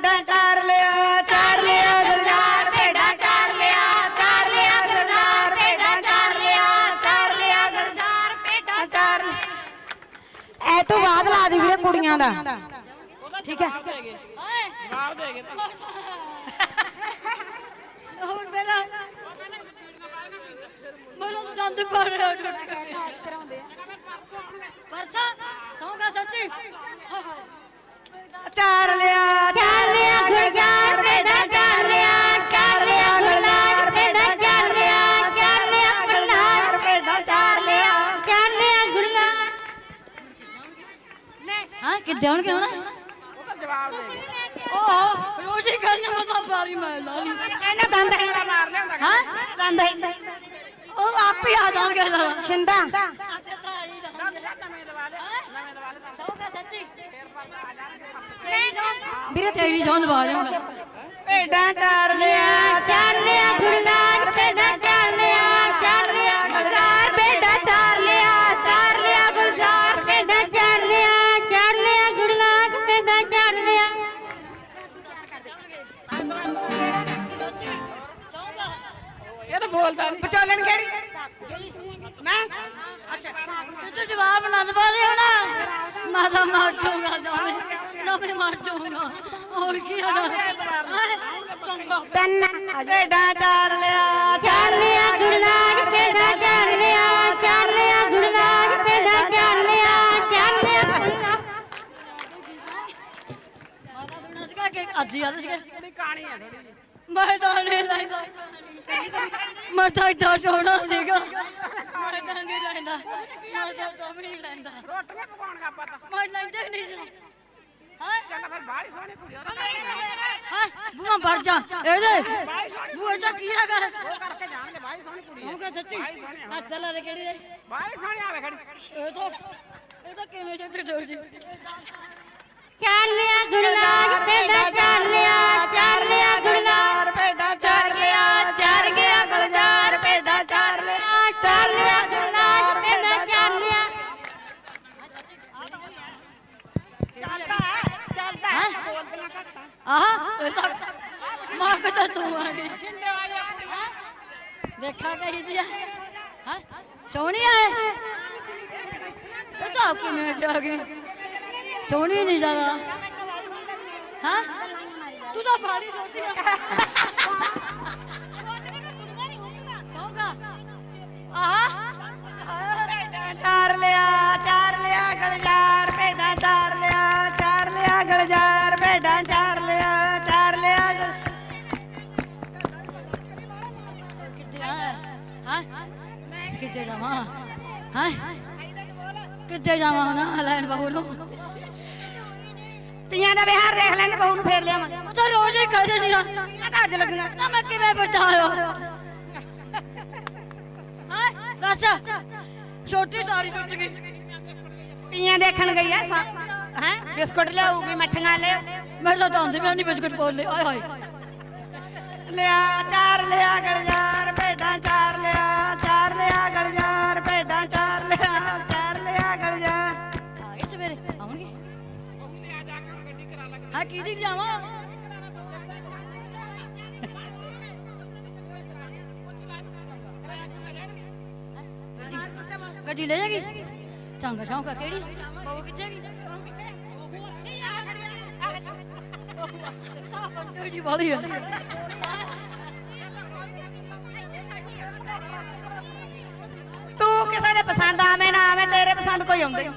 ਭੇਡਾਂ ਚਾਰ ਲਿਆ ਚਾਰ ਲਿਆ ਗੁਲਜ਼ਾਰ ਭੇਡਾਂ ਚਾਰ ਲਿਆ ਚਾਰ ਲਿਆ ਗੁਲਜ਼ਾਰ ਭੇਡਾਂ ਚਾਰ ਲਿਆ ਚਾਰ ਲਿਆ ਗੁਲਜ਼ਾਰ ਭੇਡਾਂ ਚਾਰ ਐ ਤੋਂ ਬਾਅਦ ਲਾ ਦੀ ਵੀਰੇ ਕੁੜੀਆਂ ਦਾ। ਠੀਕ ਹੈ। ਜਵਾਬ ਦੇ ਗਏ ਤਾਂ ਹੋਰ ਪਹਿਲਾਂ ਮੈਨੂੰ ਦੰਦ ਪੜ ਰਿਹਾ ਟੁੱਟ ਕੇ ਪਰਸਾ ਸੌਂਗਾ ਸੱਚੀ। ਚਾਰ ਲਿਆ ਹਾਂ ਕਿੱਦਾਂ ਹੁਣ ਕਿਉਂ ਨਾ ਉਹ ਤਾਂ ਜਵਾਬ ਦੇ ਓਹ ਰੋਜੀ ਕਰਨ ਮਤਾ ਪਾਰੀ ਮੈਂ ਲਾ ਲਈ। ਕਹਿੰਦਾ ਦੰਦ ਹੈ। ਮਾਰ ਲਿਆਉਂਦਾ ਹਾਂ? ਦੰਦ ਹੈ। ਉਹ ਆਪ ਹੀ ਆ ਜਾਣਗੇ ਦਾ ਸ਼ਿੰਦਾ। ਅੱਛਾ ਤਾਂ ਹੀ ਜਾਣਗੇ। ਨਵੇਂ ਦਵਾ ਲੈ। ਨਵੇਂ ਦਵਾ ਲੈ ਸੌਂਗਾ ਸੱਚੀ। ਤੇਰੀ ਸੌਂ ਵੀਰੇ ਤੇਰੀ ਭੇਡਾਂ ਇਹ ਤਾਂ ਬੋਲਦਾ ਨਹੀਂ। ਵਿਚੋਲਣ ਕਿਹੜੀ? ਮੈਂ? ਅੱਛਾ। ਤੂੰ ਜਵਾਬ ਨਾ ਦਵਾ ਦੇ ਹੁਣ। ਮੈਂ ਤਾਂ ਮਰ ਜਾਊਂਗਾ ਜਾਵੇਂ ਜਾਵੇਂ ਮਰ ਜਾਊਂਗਾ। ਹੋਰ ਕੀ ਹੋਣਾ ਤਿੰਨ। ਭੇਡਾਂ ਚਾਰ ਲਿਆ ਚਾਰ ਲਿਆ ਗੁਲਜ਼ਾਰ ਭੇਡਾਂ ਅੱਜ ਹੀ ਆਦੇ ਸੀਗੇ। ਥੋੜੀ ਕਹਾਣੀ ਹੈ ਥੋੜੀ ਮੈਂ ਤਾਂ ਨਹੀਂ ਲੈਂਦਾ। ਮੈਂ ਤਾਂ ਇੱਡਾ ਸੋਹਣਾ ਸੀਗਾ। ਮੈਂ ਤਾਂ ਨਹੀਂ ਲੈਂਦਾ। ਮੈਂ ਤਾਂ ਜਮੀ ਨਹੀਂ ਲੈਂਦਾ। ਰੋਟੀਆਂ ਪਕਾਉਣਗਾ ਪਤਾ ਮੈਂ ਲੈਂਦਾ ਹੀ ਨਹੀਂ ਸੀ। ਹਾਂ? ਚੱਲ ਫਿਰ ਸੋਹਣੀ ਕੁੜੀ ਉਹ ਹਾਂ? ਬੂਆ ਵੜ ਜਾ। ਇਹਦੇ। ਬੂਆ ਤਾਂ ਕੀ ਹੈਗਾ? ਉਹ ਕਰਕੇ ਜਾਣਗੇ ਬਾਹਲੀ ਸੋਹਣੀ ਕੁੜੀ ਹੈ ਸੌਂਗਾ ਸੱਚੀ? ਹੱਥ ਲਾ ਦੇ ਕਿਹੜੀ ਦੇ। ਬਾਹਲੀ ਸੋਹਣੀ ਆਵੇ ਖੜੀ। ਇਹ ਤਾਂ ਇਹ ਤਾਂ ਕਿਵੇਂ ਚੱਟ ਡੋਲ ਜੀ। ਚਾਰ ਲਿਆ ਮਾਂ ਕਾ ਤੂੰ ਆ ਗਈ। ਦੇਖਾ ਕਹੀ ਸੀ ਹਾਂ? ਸੋਹਣੀ ਆਏ ਇਹ? ਤਾਂ ਕਿਵੇਂ ਜਾ ਗਈ ਸੋਹਣੀ ਨਹੀਂ ਜ਼ਿਆਦਾ। ਹਾਂ? ਤੂੰ ਤਾਂ ਬਾੜੀ ਛੋਟੀ ਆ। ਹਾਂ? ਕਿੱਥੇ ਜਾਵਾਂ ਹੁਣ ਲੈਣ ਬਹੂ ਨੂੰ? ਤੀਆਂ ਦਾ ਵਿਹਾਰ ਦੇਖ ਲੈਂਦੇ ਬਹੂ ਨੂੰ ਫੇਰ ਲਿਆਵਾਂ। ਉਹ ਤਾਂ ਰੋਜ਼ ਹੀ ਕਹਿ ਦਿੰਦੀ ਆ। ਤਾਂ ਅੱਜ ਲੱਗੀਆਂ। ਨਾ ਮੈਂ ਕਿਵੇਂ ਬਚਾਇਓ ਹਾਂ? ਦੱਸ। ਛੋਟੀ ਸਾਰੀ ਟੁੱਟ ਗਈ। ਤੀਆਂ ਦੇਖਣ ਗਈ ਐ ਹੈ? ਬਿਸਕੁਟ ਲਿਆਊਗੀ ਮੱਠੀਆਂ ਲਿਆ ਮੈਂ ਤਾਂ ਚਾਹੁੰਦੀ ਮੈਂ ਨਹੀਂ ਬਿਸਕੁਟ ਬੋਲ ਲੈ ਆਏ ਹਾਏ। ਲਿਆ ਚਾਰ ਲਿਆ ਗਲਜਾਰ ਭੇਡਾਂ ਚਾਰ। ਜਾਵਾਂ। ਗੱਡੀ ਲੈ ਜਾਗੀ ਚੰਗਾ ਕਿਹੜੀ? ਉਹ ਕਿੱਥੇ ਗਈ ਜੀ ਆ। ਤੂੰ ਕਿਸੇ ਦੇ ਪਸੰਦ ਆਵੇਂ ਨਾ ਆਵੇਂ ਤੇਰੇ ਪਸੰਦ ਕੋਈ ਆਉਂਦੇ ਏ,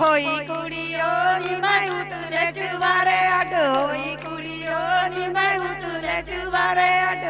ਹੋਈ ਕੁੜੀਓ ਨੀ ਮੈਂ ਉਤਰੇ ਚੁਵਾਰੇ ਅੱਡ ਹੋਈ ਕੁੜੀਓ ਨੀ ਮੈਂ ਉਤਰੇ ਚੁਵਾਰੇ ਅੱਡ।